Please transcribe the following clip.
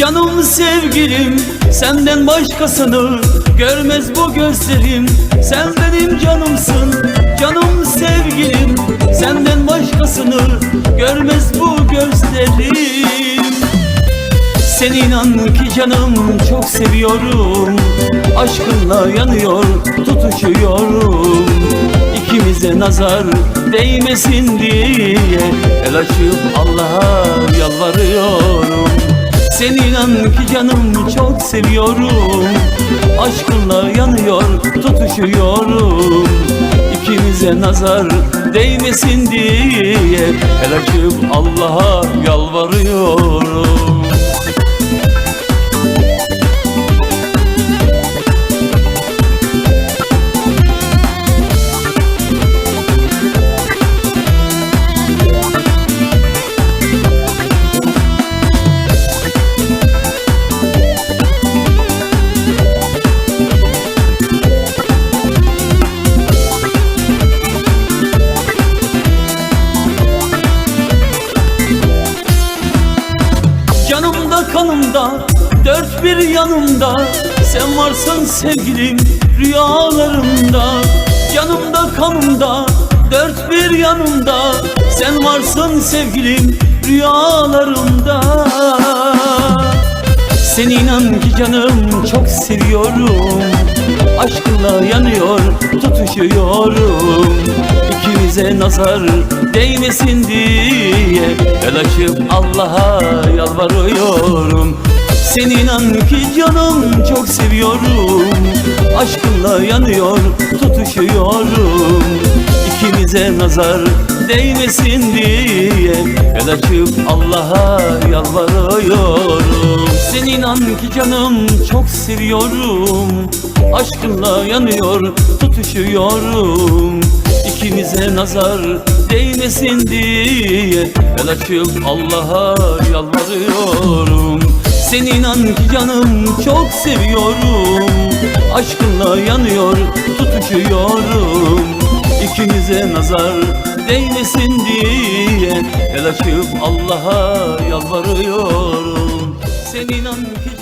Canım sevgilim. Senden başkasını görmez bu gözlerim. Sen benim canımsın canım sevgilim. Senden başkasını görmez bu gözlerim. Sen inan ki canım çok seviyorum. Aşkınla yanıyor tutuşuyorum. İkimize nazar değmesin diye El açıp Allah'a yalvarıyorum. Sen inan ki canım çok seviyorum. Aşkınla yanıyor tutuşuyorum. İkimize nazar değmesin diye El açıp Allah'a yalvarıyorum Kanımda dört bir yanımda. Sen varsın sevgilim rüyalarımda. Canımda kanımda dört bir yanımda. Sen varsın sevgilim rüyalarımda. Sen inan ki canım çok seviyorum. Aşkınla yanıyor tutuşuyorum. İkimize nazar değmesin diye El Allah'a yalvarıyorum Sen inan ki canım çok seviyorum. Aşkınla yanıyor tutuşuyorum. İkimize nazar değmesin diye El açıp Allah'a yalvarıyorum. Sen inan ki canım çok seviyorum. Aşkınla yanıyor tutuşuyorum. İkimize nazar değmesin diye El açıp Allah'a yalvarıyorum Sen inan canım çok seviyorum. Aşkınla yanıyor tutuşuyorum İkimize nazar değmesin diye El açıp Allah'a yalvarıyorum. Sen inan ki